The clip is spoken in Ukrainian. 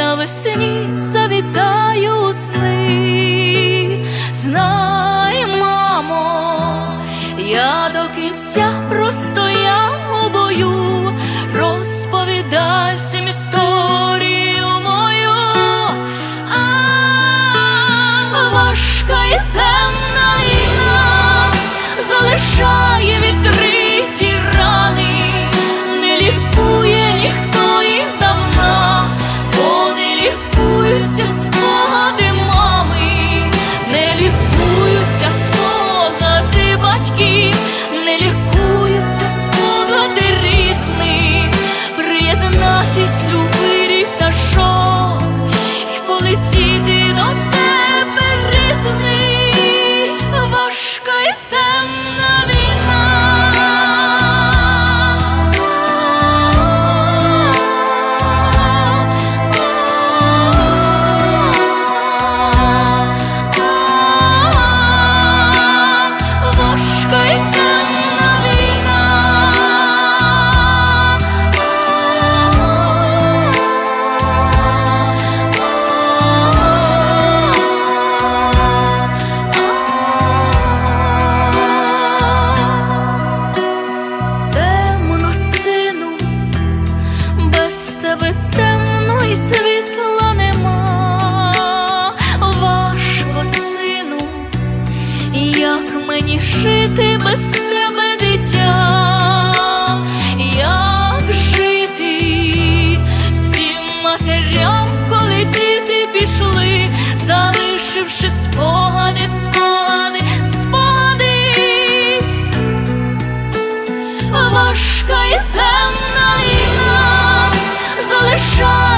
весні завітаю у сни. Знай, мамо, я до кінця простояв у бою, розповідай всім історію важка і жити без тебе, дитя? Як жити всім матерям, коли діти пішли, залишивши спогади, спогади, спогади важка і темна війна залишає.